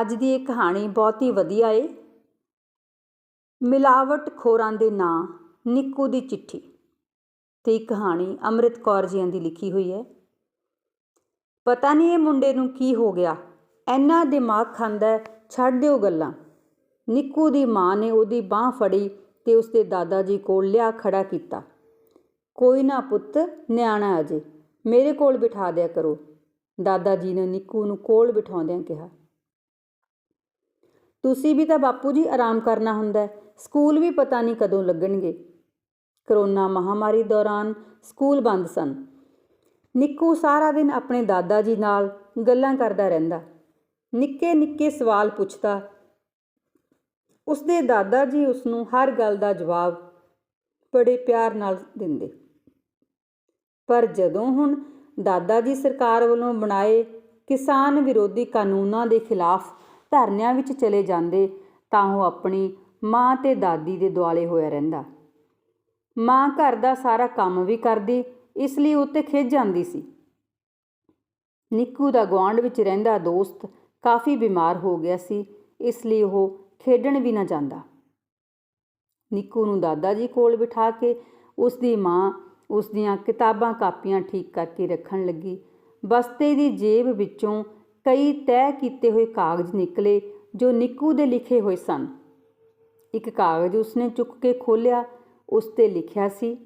ਅੱਜ ਦੀ ਇਹ ਕਹਾਣੀ ਬਹੁਤ ਹੀ ਵਧੀਆ ਏ। ਮਿਲਾਵਟ ਖੋਰਾਂ ਦੇ ਨਾਂ, ਨਿੱਕੂ ਦੀ ਚਿੱਠੀ। ਤੇ ਇਹ ਕਹਾਣੀ ਅੰਮ੍ਰਿਤ ਕੌਰ ਜੀਆਂ ਦੀ ਲਿਖੀ ਹੋਈ ਹੈ। ਪਤਾ ਨਹੀਂ ਇਹ ਮੁੰਡੇ ਨੂੰ ਕੀ ਹੋ ਗਿਆ। ਐਨਾ ਦਿਮਾਗ ਖਾਂਦਾ ਛੱਡ ਦਿਓ ਗੱਲਾਂ। ਨਿੱਕੂ ਦੀ ਮਾਂ ਨੇ ਉਹਦੀ ਬਾਹ ਫੜੀ ਤੇ ਉਸਦੇ ਦਾਦਾ ਜੀ ਕੋਲ ਲਿਆ ਖੜਾ ਕੀਤਾ। ਕੋਈ ਨਾ ਪੁੱਤ, ਨਿਆਣਾ ਅਜੇ। ਮੇਰੇ ਕੋਲ ਬਿਠਾ ਦਿਆ ਕਰੋ। ਦਾਦਾ ਜੀ ਨੇ ਨਿੱਕੂ ਨੂੰ ਕੋਲ ਬਿਠਾਉਂਦਿਆਂ ਕਿਹਾ। ਤੁਸੀਂ ਵੀ ਤਾਂ ਬਾਪੂ ਜੀ ਆਰਾਮ ਕਰਨਾ ਹੁੰਦਾ ਹੈ। ਸਕੂਲ ਵੀ ਪਤਾ ਨਹੀਂ ਕਦੋਂ ਲੱਗਣਗੇ। ਕਰੋਨਾ ਮਹਾਮਾਰੀ ਦੌਰਾਨ ਸਕੂਲ ਬੰਦ ਸਨ। ਨਿੱਕੂ ਸਾਰਾ ਦਿਨ ਆਪਣੇ ਦਾਦਾ ਜੀ ਨਾਲ ਗੱਲਾਂ ਕਰਦਾ ਰਹਿੰਦਾ। ਨਿੱਕੇ ਨਿੱਕੇ ਸਵਾਲ ਪੁੱਛਦਾ। ਉਸਦੇ ਦਾਦਾ ਜੀ ਉਸ ਨੂੰ ਹਰ ਗੱਲ ਦਾ ਜਵਾਬ ਬੜੇ ਪਿਆਰ ਨਾਲ ਦਿੰਦੇ। ਪਰ ਜਦੋਂ ਹੁਣ ਦਾਦਾ ਜੀ ਸਰਕਾਰ ਵੱਲੋਂ ਬਣਾਏ ਕਿਸਾਨ ਵਿਰੋਧੀ ਕਾਨੂੰਨਾਂ ਦੇ ਖਿਲਾਫ ਧਰਨਿਆਂ ਵਿੱਚ ਚਲੇ ਜਾਂਦੇ ਤਾਂ ਉਹ ਆਪਣੀ ਮਾਂ ਤੇ ਦਾਦੀ ਦੇ ਦੁਆਲੇ ਹੋਇਆ ਰਹਿੰਦਾ। ਮਾਂ ਘਰ ਦਾ ਸਾਰਾ ਕੰਮ ਵੀ ਕਰਦੀ, ਇਸ ਲਈ ਉੱਤੇ ਖਿੱਚ ਜਾਂਦੀ ਸੀ। ਨਿੱਕੂ ਦਾ ਗੁਆਂਢ ਵਿੱਚ ਰਹਿੰਦਾ ਦੋਸਤ ਕਾਫੀ ਬਿਮਾਰ ਹੋ ਗਿਆ ਸੀ, ਇਸ ਲਈ ਉਹ ਖੇਡਣ ਵੀ ਨਾ ਜਾਂਦਾ। ਨਿੱਕੂ ਨੂੰ ਦਾਦਾ ਜੀ ਕੋਲ ਬਿਠਾ ਕੇ ਉਸ ਦੀ ਮਾਂ ਉਸ ਦੀਆਂ ਕਿਤਾਬਾਂ ਕਾਪੀਆਂ ਠੀਕ ਕਰਕੇ ਰੱਖਣ ਲੱਗੀ। ਬਸਤੇ ਦੀ ਜੇਬ ਵਿੱਚੋਂ ਕਈ ਤੈਅ ਕੀਤੇ ਹੋਏ ਕਾਗਜ਼ ਨਿਕਲੇ ਜੋ ਨਿੱਕੂ ਦੇ ਲਿਖੇ ਹੋਏ ਸਨ। ਇੱਕ ਕਾਗਜ਼ ਉਸਨੇ ਚੁੱਕ ਕੇ ਖੋਲ੍ਹਿਆ, ਉਸ ਤੇ ਲਿਖਿਆ ਸੀ,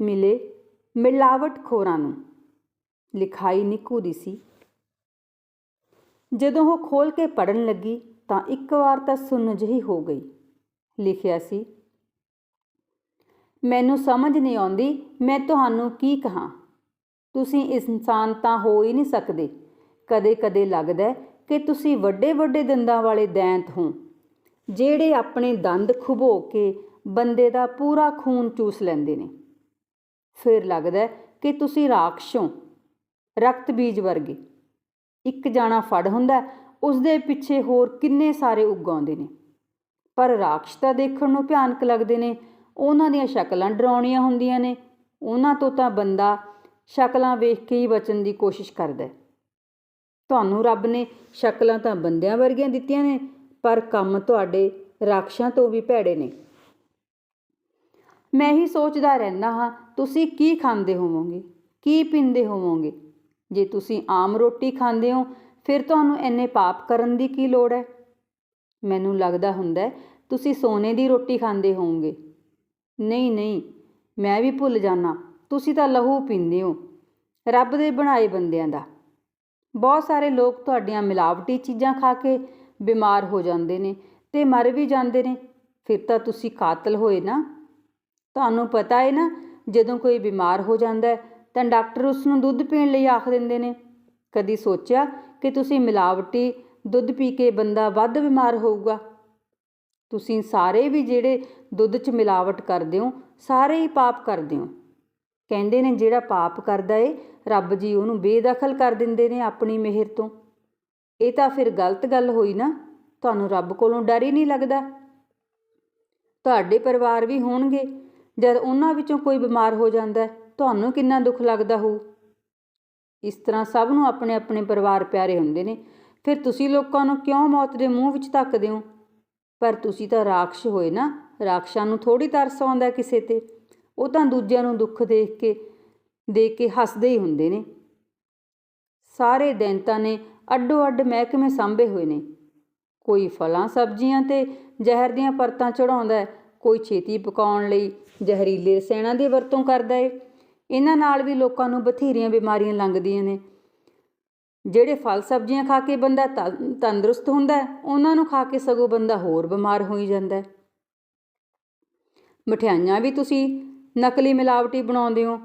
ਮਿਲੇ ਮਿਲਾਵਟ ਖੋਰਾਂ ਨੂੰ। ਲਿਖਾਈ ਨਿੱਕੂ ਦੀ ਸੀ। ਜਦੋਂ ਉਹ ਖੋਲ ਕੇ ਪੜਨ ਲੱਗੀ ਤਾਂ ਇੱਕ ਵਾਰ ਤਾਂ ਸੁੰਨ ਜਿਹੀ ਹੋ ਗਈ। ਲਿਖਿਆ ਸੀ, ਮੈਨੂੰ ਸਮਝ ਨਹੀਂ ਆਉਂਦੀ, ਮੈਂ ਤੁਹਾਨੂੰ ਕੀ ਕਹਾਂ? ਤੁਸੀਂ ਇਨਸਾਨ ਤਾਂ ਹੋ ਹੀ ਨਹੀਂ ਸਕਦੇ। ਕਦੇ-ਕਦੇ ਲੱਗਦਾ ਕਿ ਤੁਸੀਂ ਵੱਡੇ-ਵੱਡੇ ਦੰਦਾਂ ਵਾਲੇ ਦੈਂਤ ਹੋ, ਜਿਹੜੇ ਆਪਣੇ ਦੰਦ ਖੁਬੋ ਕੇ ਬੰਦੇ ਦਾ ਪੂਰਾ ਖੂਨ ਚੂਸ ਲੈਂਦੇ ਨੇ। ਫਿਰ ਲੱਗਦਾ ਕਿ ਤੁਸੀਂ ਰਾਖਸ਼ ਹੋ, ਰਕਤ ਬੀਜ ਵਰਗੇ। ਇੱਕ ਜਾਣਾ ਫੜ ਹੁੰਦਾ ਉਸ ਦੇ ਪਿੱਛੇ ਹੋਰ ਕਿੰਨੇ ਸਾਰੇ ਉਗਾਉਂਦੇ ਨੇ। ਪਰ ਰਾਖਸ਼ ਤਾਂ ਦੇਖਣ ਨੂੰ ਭਿਆਨਕ ਲੱਗਦੇ ਨੇ, ਉਹਨਾਂ ਦੀਆਂ ਸ਼ਕਲਾਂ ਡਰਾਉਣੀਆਂ ਹੁੰਦੀਆਂ ਨੇ, ਉਹਨਾਂ ਤੋਂ ਤਾਂ ਬੰਦਾ ਸ਼ਕਲਾਂ ਵੇਖ ਕੇ ਹੀ ਬਚਣ ਦੀ ਕੋਸ਼ਿਸ਼ ਕਰਦਾ ਹੈ। ਤੁਹਾਨੂੰ ਰੱਬ ਨੇ ਸ਼ਕਲਾਂ ਤਾਂ ਬੰਦਿਆਂ ਵਰਗੀਆਂ ਦਿੱਤੀਆਂ ਨੇ, ਪਰ ਕੰਮ ਤੁਹਾਡੇ ਰਾਖਸ਼ਾਂ ਤੋਂ ਵੀ ਭੈੜੇ ਨੇ। ਮੈਂ ਹੀ ਸੋਚਦਾ ਰਹਿੰਦਾ ਹਾਂ, ਤੁਸੀਂ ਕੀ ਖਾਂਦੇ ਹੋਵੋਗੇ, ਕੀ ਪੀਂਦੇ ਹੋਵੋਗੇ? ਜੇ ਤੁਸੀਂ ਆਮ ਰੋਟੀ ਖਾਂਦੇ ਹੋ, ਫਿਰ ਤੁਹਾਨੂੰ ਇੰਨੇ ਪਾਪ ਕਰਨ ਦੀ ਕੀ ਲੋੜ ਹੈ? ਮੈਨੂੰ ਲੱਗਦਾ ਹੁੰਦਾ ਤੁਸੀਂ ਸੋਨੇ ਦੀ ਰੋਟੀ ਖਾਂਦੇ ਹੋਵੋਗੇ। ਨਹੀਂ ਨਹੀਂ, ਮੈਂ ਵੀ ਭੁੱਲ ਜਾਣਾ ਤੁਸੀਂ ਤਾਂ ਲਹੂ ਪੀਂਦੇ ਹੋ। ਰੱਬ ਦੇ ਬਣਾਏ ਬੰਦਿਆਂ ਦਾ। ਬਹੁਤ ਸਾਰੇ ਲੋਕ ਤੁਹਾਡੀਆਂ ਮਿਲਾਵਟੀ ਚੀਜ਼ਾਂ ਖਾ ਕੇ ਬਿਮਾਰ ਹੋ ਜਾਂਦੇ ਨੇ ਤੇ ਮਰ ਵੀ ਜਾਂਦੇ ਨੇ। ਫਿਰ ਤਾਂ ਤੁਸੀਂ ਕਾਤਲ ਹੋਏ ਨਾ। ਤੁਹਾਨੂੰ ਪਤਾ ਹੈ ਨਾ, ਜਦੋਂ ਕੋਈ ਬਿਮਾਰ ਹੋ ਜਾਂਦਾ ਹੈ, ਤਾਂ ਡਾਕਟਰ ਉਸ ਨੂੰ ਦੁੱਧ ਪੀਣ ਲਈ ਆਖ ਦਿੰਦੇ ਨੇ। ਕਦੀ ਸੋਚਿਆ ਕਿ ਤੁਸੀਂ ਮਿਲਾਵਟੀ ਦੁੱਧ ਪੀ ਕੇ ਬੰਦਾ ਵੱਧ ਬਿਮਾਰ ਹੋਊਗਾ? ਤੁਸੀਂ ਸਾਰੇ ਵੀ ਜਿਹੜੇ ਦੁੱਧ 'ਚ ਮਿਲਾਵਟ ਕਰਦੇ ਹੋ, ਸਾਰੇ ਹੀ ਪਾਪ ਕਰਦੇ ਹੋ। ਕਹਿੰਦੇ ਨੇ, ਜਿਹੜਾ ਪਾਪ ਕਰਦਾ ਏ, ਰੱਬ ਜੀ ਉਹਨੂੰ ਬੇਦਖਲ ਕਰ ਦਿੰਦੇ ਨੇ ਆਪਣੀ ਮਿਹਰ ਤੋਂ। ਇਹ ਤਾਂ ਫਿਰ ਗਲਤ ਗੱਲ ਹੋਈ ਨਾ, ਤੁਹਾਨੂੰ ਰੱਬ ਕੋਲੋਂ ਡਰ ਹੀ ਨਹੀਂ ਲੱਗਦਾ। ਤੁਹਾਡੇ ਪਰਿਵਾਰ ਵੀ ਹੋਣਗੇ, ਜਦ ਉਹਨਾਂ ਵਿੱਚੋਂ ਕੋਈ ਬਿਮਾਰ ਹੋ ਜਾਂਦਾ ਤੁਹਾਨੂੰ ਕਿੰਨਾ ਦੁੱਖ ਲੱਗਦਾ ਹੋਊ? ਇਸ ਤਰ੍ਹਾਂ ਸਭ ਨੂੰ ਆਪਣੇ ਆਪਣੇ ਪਰਿਵਾਰ ਪਿਆਰੇ ਹੁੰਦੇ ਨੇ। ਫਿਰ ਤੁਸੀਂ ਲੋਕਾਂ ਨੂੰ ਕਿਉਂ ਮੌਤ ਦੇ ਮੂੰਹ ਵਿੱਚ ਧੱਕਦੇ ਹੋ? ਪਰ ਤੁਸੀਂ ਤਾਂ ਰਾਖਸ਼ ਹੋਏ ਨਾ, ਰਾਖਸ਼ਾਂ ਨੂੰ ਥੋੜੀ ਤਰਸ ਆਉਂਦਾ ਕਿਸੇ ਤੇ। ਉਹ ਤਾਂ ਦੂਜਿਆਂ ਨੂੰ ਦੁੱਖ ਦੇਖ ਕੇ ਦੇਖ ਕੇ ਹੱਸਦੇ ਹੀ ਹੁੰਦੇ ਨੇ। ਸਾਰੇ ਦੈਂਤਾਂ ਨੇ ਅੱਡੋ ਅੱਡ ਮਹਿਕਮੇ ਸਾਂਭੇ ਹੋਏ ਨੇ। ਕੋਈ ਫਲਾਂ, ਸਬਜ਼ੀਆਂ ਤੇ ਜ਼ਹਿਰ ਦੀਆਂ ਪਰਤਾਂ ਚੜਾਉਂਦਾ ਹੈ, ਕੋਈ ਛੇਤੀ ਪਕਾਉਣ ਲਈ ਜ਼ਹਿਰੀਲੇ ਰਸਾਇਣਾਂ ਦੀ ਵਰਤੋਂ ਕਰਦਾ ਏ ਇਹਨਾਂ ਨਾਲ ਵੀ ਲੋਕਾਂ ਨੂੰ ਬਥੇਰੀਆਂ ਬਿਮਾਰੀਆਂ ਲੰਘਦੀਆਂ ਨੇ। ਜਿਹੜੇ ਫਲ, ਸਬਜ਼ੀਆਂ ਖਾ ਕੇ ਬੰਦਾ ਤੰਦਰੁਸਤ ਹੁੰਦਾ ਹੈ, ਉਹਨਾਂ ਨੂੰ ਖਾ ਕੇ ਸਗੋਂ ਬੰਦਾ ਹੋਰ ਬਿਮਾਰ ਹੋਈ ਜਾਂਦਾ ਹੈ। ਮਠਿਆਈਆਂ ਵੀ ਤੁਸੀਂ ਨਕਲੀ ਮਿਲਾਵਟੀ ਬਣਾਉਂਦੇ ਹੋ।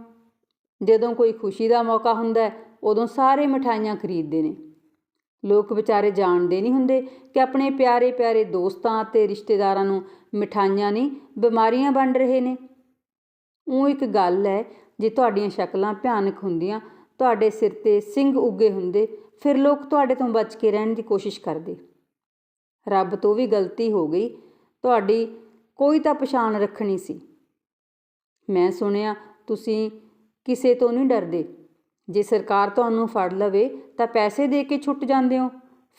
ਜਦੋਂ ਕੋਈ ਖੁਸ਼ੀ ਦਾ ਮੌਕਾ ਹੁੰਦਾ ਹੈ, ਉਦੋਂ ਸਾਰੇ ਮਠਾਈਆਂ ਖਰੀਦਦੇ ਨੇ। ਲੋਕ ਵਿਚਾਰੇ ਜਾਣਦੇ ਨਹੀਂ ਹੁੰਦੇ ਕਿ ਆਪਣੇ ਪਿਆਰੇ ਪਿਆਰੇ ਦੋਸਤਾਂ ਅਤੇ ਰਿਸ਼ਤੇਦਾਰਾਂ ਨੂੰ ਮਿਠਾਈਆਂ ਨਹੀਂ, ਬਿਮਾਰੀਆਂ ਵੰਡ ਰਹੇ ਨੇ। ਉਹ ਇੱਕ ਗੱਲ ਹੈ, ਜੇ ਤੁਹਾਡੀਆਂ ਸ਼ਕਲਾਂ ਭਿਆਨਕ ਹੁੰਦੀਆਂ, ਤੁਹਾਡੇ ਸਿਰ ਤੇ ਸਿੰਘ ਉੱਗੇ ਹੁੰਦੇ, ਫਿਰ ਲੋਕ ਤੁਹਾਡੇ ਤੋਂ ਬਚ ਕੇ ਰਹਿਣ ਦੀ ਕੋਸ਼ਿਸ਼ ਕਰਦੇ। ਰੱਬ ਤੋਂ ਵੀ ਗਲਤੀ ਹੋ ਗਈ। ਤੁਹਾਡੀ ਕੋਈ ਤਾਂ ਪਛਾਣ ਰੱਖਣੀ ਸੀ। ਮੈਂ ਸੁਣਿਆ, ਤੁਸੀਂ ਕਿਸੇ ਤੋਂ ਨਹੀਂ ਡਰਦੇ। ਜੇ ਸਰਕਾਰ ਤੁਹਾਨੂੰ ਫੜ ਲਵੇ, ਤਾਂ ਪੈਸੇ ਦੇ ਕੇ ਛੁੱਟ ਜਾਂਦੇ ਹੋ,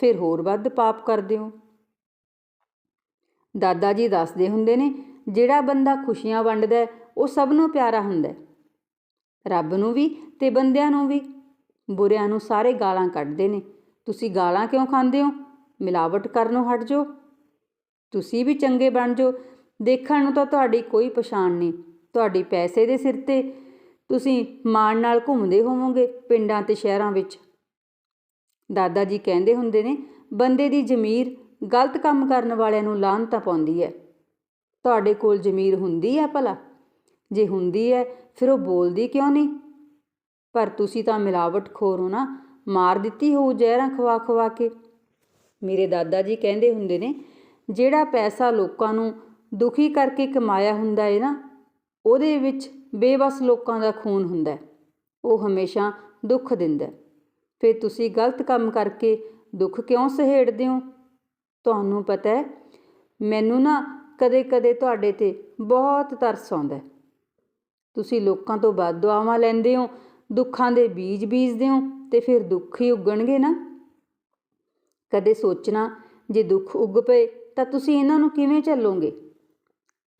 ਫਿਰ ਹੋਰ ਵੱਧ ਪਾਪ ਕਰਦੇ ਹੋ। ਦਾਦਾ ਜੀ ਦੱਸਦੇ ਹੁੰਦੇ ਨੇ, ਜਿਹੜਾ ਬੰਦਾ ਖੁਸ਼ੀਆਂ ਵੰਡਦਾ ਉਹ ਸਭ ਨੂੰ ਪਿਆਰਾ ਹੁੰਦਾ ਰੱਬ ਨੂੰ ਵੀ ਤੇ ਬੰਦਿਆਂ ਨੂੰ ਵੀ। ਬੁਰਿਆਂ ਨੂੰ ਸਾਰੇ ਗਾਲਾਂ ਕੱਢਦੇ ਨੇ। ਤੁਸੀਂ ਗਾਲਾਂ ਕਿਉਂ ਖਾਂਦੇ ਹੋ? ਮਿਲਾਵਟ ਕਰਨੋਂ ਹਟ ਜਾਓ। ਤੁਸੀਂ ਵੀ ਚੰਗੇ ਬਣ ਜਾਓ। ਦੇਖਣ ਨੂੰ ਤਾਂ ਤੁਹਾਡੀ ਕੋਈ ਪਛਾਣ ਨਹੀਂ। ਤੁਹਾਡੀ ਪੈਸੇ ਦੇ ਸਿਰ ਤੇ। ਤੁਸੀਂ ਮਾਣ ਨਾਲ ਘੁੰਮਦੇ ਹੋਵੋਗੇ ਪਿੰਡਾਂ ਤੇ ਸ਼ਹਿਰਾਂ ਵਿੱਚ। ਦਾਦਾ ਜੀ ਕਹਿੰਦੇ ਹੁੰਦੇ ਨੇ, ਬੰਦੇ ਦੀ ਜ਼ਮੀਰ ਗਲਤ ਕੰਮ ਕਰਨ ਵਾਲਿਆਂ ਨੂੰ ਲਾਹਨਤ ਪਾਉਂਦੀ ਹੈ ਤੁਹਾਡੇ ਕੋਲ ਜ਼ਮੀਰ ਹੁੰਦੀ ਹੈ ਭਲਾ? ਜੇ ਹੁੰਦੀ ਹੈ ਫਿਰ ਉਹ ਬੋਲਦੀ ਕਿਉਂ ਨਹੀਂ? ਪਰ ਤੁਸੀਂ ਤਾਂ ਮਿਲਾਵਟ ਖੋਰ ਹੋ ਨਾ, ਮਾਰ ਦਿੱਤੀ ਹੋ ਜ਼ਹਿਰਾਂ ਖਵਾ ਖਵਾ ਕੇ। ਮੇਰੇ ਦਾਦਾ ਜੀ ਕਹਿੰਦੇ ਹੁੰਦੇ ਨੇ, ਜਿਹੜਾ ਪੈਸਾ ਲੋਕਾਂ ਨੂੰ ਦੁਖੀ ਕਰਕੇ ਕਮਾਇਆ ਹੁੰਦਾ ਹੈ ਨਾ ਉਹਦੇ ਵਿੱਚ ਬੇਵਸ ਲੋਕਾਂ ਦਾ ਖੂਨ ਹੁੰਦਾ ਹੈ। ਉਹ ਹਮੇਸ਼ਾ ਦੁੱਖ ਦਿੰਦਾ ਹੈ। ਫਿਰ ਤੁਸੀਂ ਗਲਤ ਕੰਮ ਕਰਕੇ ਦੁੱਖ ਕਿਉਂ ਸਹੇੜਦੇ ਹੋ? ਤੁਹਾਨੂੰ ਪਤਾ ਹੈ, ਮੈਨੂੰ ਨਾ ਕਦੇ-ਕਦੇ ਤੁਹਾਡੇ ਤੇ ਬਹੁਤ ਤਰਸ ਆਉਂਦਾ ਹੈ। ਤੁਸੀਂ ਲੋਕਾਂ ਤੋਂ ਬਦਦੁਆਵਾਂ ਲੈਂਦੇ ਹੋ, ਦੁੱਖਾਂ ਦੇ ਬੀਜ ਬੀਜਦੇ ਹੋ ਤੇ ਫਿਰ ਦੁੱਖ ਹੀ ਉੱਗਣਗੇ ਨਾ। ਕਦੇ ਸੋਚਣਾ, ਜੇ ਦੁੱਖ ਉੱਗ ਪਏ ਤਾਂ ਤੁਸੀਂ ਇਹਨਾਂ ਨੂੰ ਕਿਵੇਂ ਝੱਲੋਗੇ?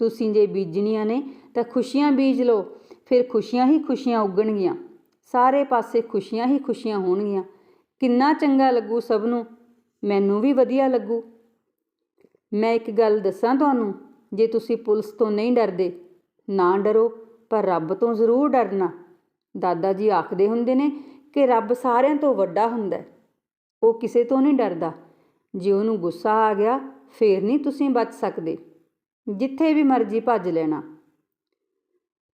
ਤੁਸੀਂ ਜੇ ਬੀਜਣੀਆਂ ਨੇ ਤਾਂ ਖੁਸ਼ੀਆਂ ਬੀਜ ਲਓ। ਫਿਰ ਖੁਸ਼ੀਆਂ ਹੀ ਖੁਸ਼ੀਆਂ ਉੱਗਣਗੀਆਂ। ਸਾਰੇ ਪਾਸੇ ਖੁਸ਼ੀਆਂ ਹੀ ਖੁਸ਼ੀਆਂ ਹੋਣਗੀਆਂ। ਕਿੰਨਾ ਚੰਗਾ ਲੱਗੂ ਸਭ ਨੂੰ? ਮੈਨੂੰ ਵੀ ਵਧੀਆ ਲੱਗੂ। ਮੈਂ ਇੱਕ ਗੱਲ ਦੱਸਾਂ ਤੁਹਾਨੂੰ, ਜੇ ਤੁਸੀਂ ਪੁਲਿਸ ਤੋਂ ਨਹੀਂ ਡਰਦੇ, ਨਾ ਡਰੋ, ਪਰ ਰੱਬ ਤੋਂ ਜ਼ਰੂਰ ਡਰਨਾ। ਦਾਦਾ ਜੀ ਆਖਦੇ ਹੁੰਦੇ ਨੇ ਕਿ ਰੱਬ ਸਾਰਿਆਂ ਤੋਂ ਵੱਡਾ ਹੁੰਦਾ ਉਹ ਕਿਸੇ ਤੋਂ ਨਹੀਂ ਡਰਦਾ। ਜੇ ਉਹਨੂੰ ਗੁੱਸਾ ਆ ਗਿਆ, ਫੇਰ ਨਹੀਂ ਤੁਸੀਂ ਬਚ ਸਕਦੇ। ਜਿੱਥੇ ਵੀ ਮਰਜ਼ੀ ਭੱਜ ਲੈਣਾ।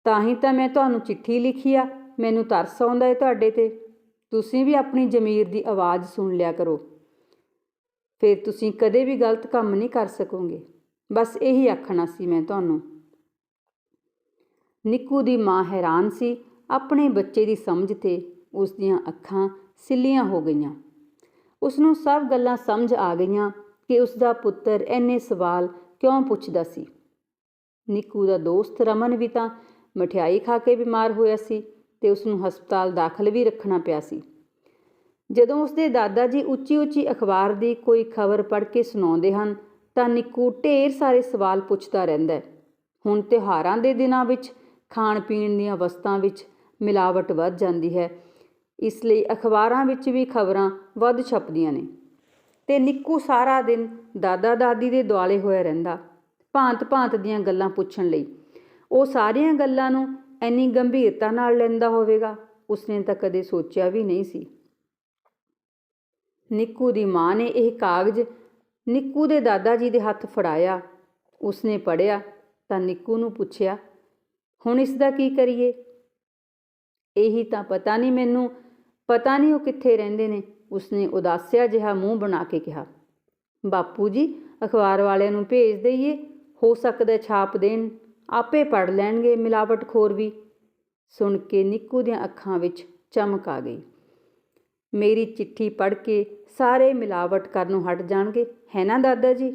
ਤਾਂ ਹੀ ਤਾਂ ਮੈਂ ਤੁਹਾਨੂੰ ਚਿੱਠੀ ਲਿਖੀ ਆ। ਮੈਨੂੰ ਤਰਸ ਆਉਂਦਾ ਏ ਤੁਹਾਡੇ ਤੇ। ਤੁਸੀਂ ਵੀ ਆਪਣੀ ਜ਼ਮੀਰ ਦੀ ਆਵਾਜ਼ ਸੁਣ ਲਿਆ ਕਰੋ। ਫਿਰ ਤੁਸੀਂ ਕਦੇ ਵੀ ਗਲਤ ਕੰਮ ਨਹੀਂ ਕਰ ਸਕੋਗੇ। ਬਸ ਇਹੀ ਆਖਣਾ ਸੀ ਮੈਂ ਤੁਹਾਨੂੰ। ਨਿੱਕੂ ਦੀ ਮਾਂ ਹੈਰਾਨ ਸੀ। ਆਪਣੇ ਬੱਚੇ ਦੀ ਸਮਝ ਤੇ ਉਸ ਦੀਆਂ ਅੱਖਾਂ ਸਿੱਲੀਆਂ ਹੋ ਗਈਆਂ। ਉਸ ਨੂੰ ਸਭ ਗੱਲਾਂ ਸਮਝ ਆ ਗਈਆਂ ਕਿ ਉਸ ਦਾ ਪੁੱਤਰ ਐਨੇ ਸਵਾਲ ਕਿਉਂ ਪੁੱਛਦਾ ਸੀ? ਨਿੱਕੂ ਦਾ ਦੋਸਤ ਰਮਨ ਵੀ ਤਾਂ ਮਠਿਆਈ ਖਾ ਕੇ ਬਿਮਾਰ ਹੋਇਆ ਸੀ ਤੇ ਉਸ ਨੂੰ ਹਸਪਤਾਲ ਦਾਖਲ ਵੀ ਰੱਖਣਾ ਪਿਆ ਸੀ। ਜਦੋਂ ਉਸਦੇ ਦਾਦਾ ਜੀ ਉੱਚੀ ਉੱਚੀ ਅਖਬਾਰ ਦੀ ਕੋਈ ਖਬਰ ਪੜ੍ਹ ਕੇ ਸੁਣਾਉਂਦੇ ਹਨ, ਤਾਂ ਨਿੱਕੂ ਢੇਰ ਸਾਰੇ ਸਵਾਲ ਪੁੱਛਦਾ ਰਹਿੰਦਾ ਹੈ। ਹੁਣ ਤਿਉਹਾਰਾਂ ਦੇ ਦਿਨਾਂ ਵਿੱਚ ਖਾਣ ਪੀਣ ਦੀਆਂ ਵਸਤਾਂ ਵਿੱਚ ਮਿਲਾਵਟ ਵੱਧ ਜਾਂਦੀ ਹੈ। ਇਸ ਲਈ ਅਖਬਾਰਾਂ ਵਿੱਚ ਵੀ ਖਬਰਾਂ ਵੱਧ ਛਪਦੀਆਂ ਨੇ। ਤੇ ਨਿੱਕੂ ਸਾਰਾ ਦਿਨ ਦਾਦਾ ਦਾਦੀ ਦੇ ਦੁਆਲੇ ਹੋਇਆ ਰਹਿੰਦਾ, ਭਾਂਤ ਭਾਂਤ ਦੀਆਂ ਗੱਲਾਂ ਪੁੱਛਣ ਲਈ। ਉਹ ਸਾਰੀਆਂ ਗੱਲਾਂ ਨੂੰ ਇੰਨੀ ਗੰਭੀਰਤਾ ਨਾਲ ਲੈਂਦਾ ਹੋਵੇਗਾ, ਉਸਨੇ ਤਾਂ ਕਦੇ ਸੋਚਿਆ ਵੀ ਨਹੀਂ ਸੀ। ਨਿੱਕੂ ਦੀ ਮਾਂ ਨੇ ਇਹ ਕਾਗਜ਼ ਨਿੱਕੂ ਦੇ ਦਾਦਾ ਜੀ ਦੇ ਹੱਥ ਫੜਾਇਆ। ਉਸਨੇ ਪੜਿਆ ਤਾਂ ਨਿੱਕੂ ਨੂੰ ਪੁੱਛਿਆ, ਹੁਣ ਇਸ ਦਾ ਕੀ ਕਰੀਏ? ਇਹੀ ਤਾਂ ਪਤਾ ਨਹੀਂ ਮੈਨੂੰ, ਪਤਾ ਨਹੀਂ ਉਹ ਕਿੱਥੇ ਰਹਿੰਦੇ ਨੇ। ਉਸਨੇ ਉਦਾਸਿਆ ਜਿਹਾ ਮੂੰਹ ਬਣਾ ਕੇ ਕਿਹਾ, ਬਾਪੂ ਜੀ, ਅਖਬਾਰ ਵਾਲਿਆਂ ਨੂੰ ਭੇਜ ਦਈਏ, ਹੋ ਸਕਦਾ ਛਾਪ ਦੇਣ, ਆਪੇ ਪੜ ਲੈਣਗੇ ਮਿਲਾਵਟਖੋਰ ਵੀ। ਸੁਣ ਕੇ ਨਿੱਕੂ ਦੀਆਂ ਅੱਖਾਂ ਵਿੱਚ ਚਮਕ ਆ ਗਈ। ਮੇਰੀ ਚਿੱਠੀ ਪੜ੍ਹ ਕੇ ਸਾਰੇ ਮਿਲਾਵਟ ਕਰਨੋਂ ਹਟ ਜਾਣਗੇ, ਹੈ ਨਾ ਦਾਦਾ ਜੀ?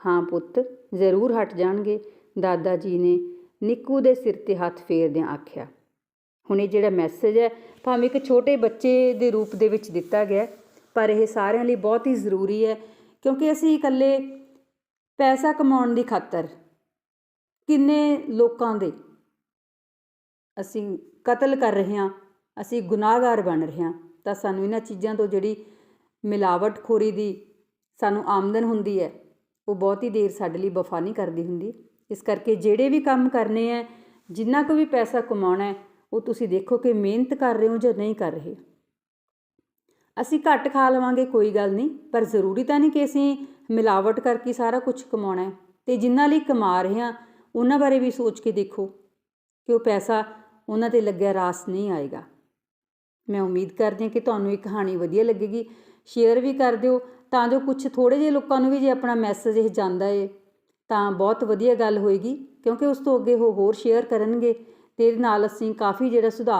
ਹਾਂ ਪੁੱਤ, ਜ਼ਰੂਰ ਹਟ ਜਾਣਗੇ। ਦਾਦਾ ਜੀ ਨੇ ਨਿੱਕੂ ਦੇ ਸਿਰ ਤੇ ਹੱਥ ਫੇਰਦਿਆਂ ਆਖਿਆ। ਹੁਣ ਇਹ ਜਿਹੜਾ ਮੈਸੇਜ ਹੈ, ਭਾਵੇਂ ਇੱਕ ਛੋਟੇ ਬੱਚੇ ਦੇ ਰੂਪ ਦੇ ਵਿੱਚ ਦਿੱਤਾ ਗਿਆ ਪਰ ਇਹ ਸਾਰਿਆਂ ਲਈ ਬਹੁਤ ਹੀ ਜ਼ਰੂਰੀ ਹੈ, ਕਿਉਂਕਿ ਅਸੀਂ ਇਕੱਲੇ ਪੈਸਾ ਕਮਾਉਣ ਦੀ ਖਾਤਰ ਕਿੰਨੇ ਲੋਕਾਂ ਦੇ ਅਸੀਂ ਕਤਲ ਕਰ ਰਹੇ ਹਾਂ, ਅਸੀਂ ਗੁਨਾਹਗਾਰ ਬਣ ਰਹੇ ਹਾਂ, ਤਾਂ ਸਾਨੂੰ ਇਹਨਾਂ ਚੀਜ਼ਾਂ ਤੋਂ ਜਿਹੜੀ ਮਿਲਾਵਟਖੋਰੀ ਦੀ ਸਾਨੂੰ ਆਮਦਨ ਹੁੰਦੀ ਹੈ, ਉਹ ਬਹੁਤ ਹੀ ਦੇਰ ਸਾਡੇ ਲਈ ਵਫਾ ਨਹੀਂ ਕਰਦੀ ਹੁੰਦੀ। ਇਸ ਕਰਕੇ ਜਿਹੜੇ ਵੀ ਕੰਮ ਕਰਨੇ ਹੈ, ਜਿੰਨਾ ਕੁ ਵੀ ਪੈਸਾ ਕਮਾਉਣਾ ਹੈ ਉਹ ਤੁਸੀਂ ਦੇਖੋ ਕਿ ਮਿਹਨਤ ਕਰ ਰਹੇ ਹੋ ਜਾਂ ਨਹੀਂ ਕਰ ਰਹੇ। ਅਸੀਂ ਘੱਟ ਖਾ ਲਵਾਂਗੇ, ਕੋਈ ਗੱਲ ਨਹੀਂ, ਪਰ ਜ਼ਰੂਰੀ ਤਾਂ ਨਹੀਂ ਕਿ ਅਸੀਂ ਮਿਲਾਵਟ ਕਰਕੇ ਸਾਰਾ ਕੁਝ ਕਮਾਉਣਾ ਹੈ। ਤੇ ਜਿਨ੍ਹਾਂ ਲਈ ਕਮਾ ਰਹੇ ਹਾਂ, ਉਹਨਾਂ ਬਾਰੇ ਵੀ ਸੋਚ ਕੇ ਦੇਖੋ ਕਿ ਉਹ ਪੈਸਾ ਉਹਨਾਂ ਤੇ ਲੱਗਿਆ ਰਾਸ ਨਹੀਂ ਆਏਗਾ। ਮੈਂ ਉਮੀਦ ਕਰਦੀ ਹਾਂ ਕਿ ਤੁਹਾਨੂੰ ਇਹ ਕਹਾਣੀ ਵਧੀਆ ਲੱਗੇਗੀ। ਸ਼ੇਅਰ ਵੀ ਕਰ ਦਿਓ, ਤਾਂ ਜੋ ਕੁਝ ਥੋੜੇ ਜਿਹੇ ਲੋਕਾਂ ਨੂੰ ਵੀ ਜੇ ਆਪਣਾ ਮੈਸੇਜ ਇਹ ਜਾਂਦਾ ਏ, ਤਾਂ ਬਹੁਤ ਵਧੀਆ ਗੱਲ ਹੋਏਗੀ, ਕਿਉਂਕਿ ਉਸ ਤੋਂ ਅੱਗੇ ਉਹ ਹੋਰ ਸ਼ੇਅਰ ਕਰਨਗੇ। ਅਤੇ ਇਹਦੇ ਨਾਲ ਅਸੀਂ ਕਾਫੀ ਜਿਹੜਾ ਸੁਧਾਰ